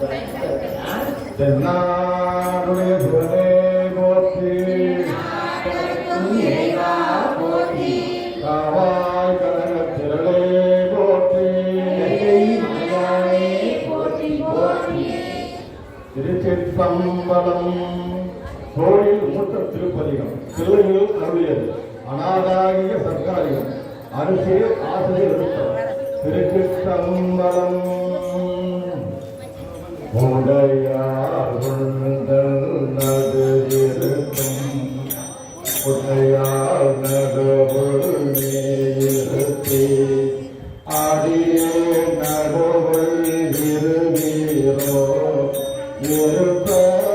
தென்னாடுடைய சிவனே போற்றி. காவாய் கனகத் திரளே போற்றி. திருச்சிற்றம்பலம். கோயில் மூத்த திருப்பதிகம். சிலையில் அருளியது. அநாதாகிய சர்க்காரியம் அரசியல் ஆசிரியர் திருச்சிற்றம்பலம். ஆடியே நடுவுள் இருவீரோ இருப்பதானால்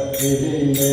വിളക്കിരില്ലേ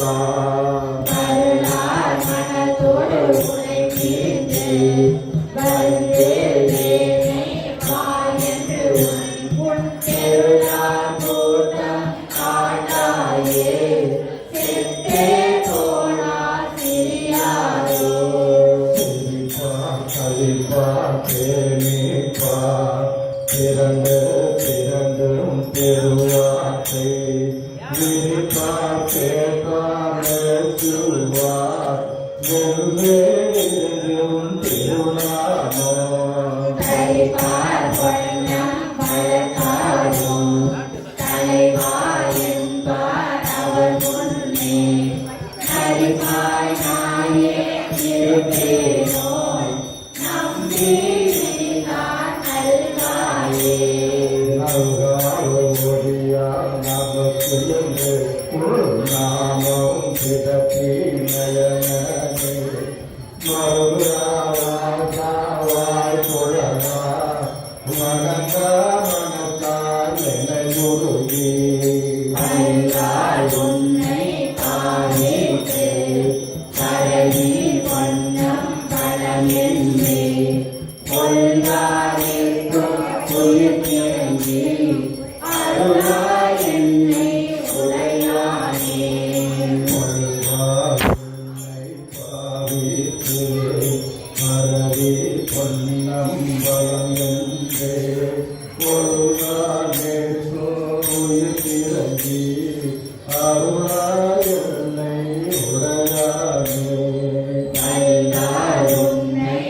கொடுத்தார் அருளார் மனத்தோடு உனை பிரிந்து வந்து வேனை வா என்று உன் திருநாள் கூட்டம் காட்டாயே Deepa Deepa நமக்கிருந்து நாமம் கிடப்பி நயனே மறுவாய் புழவா மனத்தால் குருகி அல்லால் உயிர்த்தி அருளாய் என்னை உடையானே அல்லால் உன்னை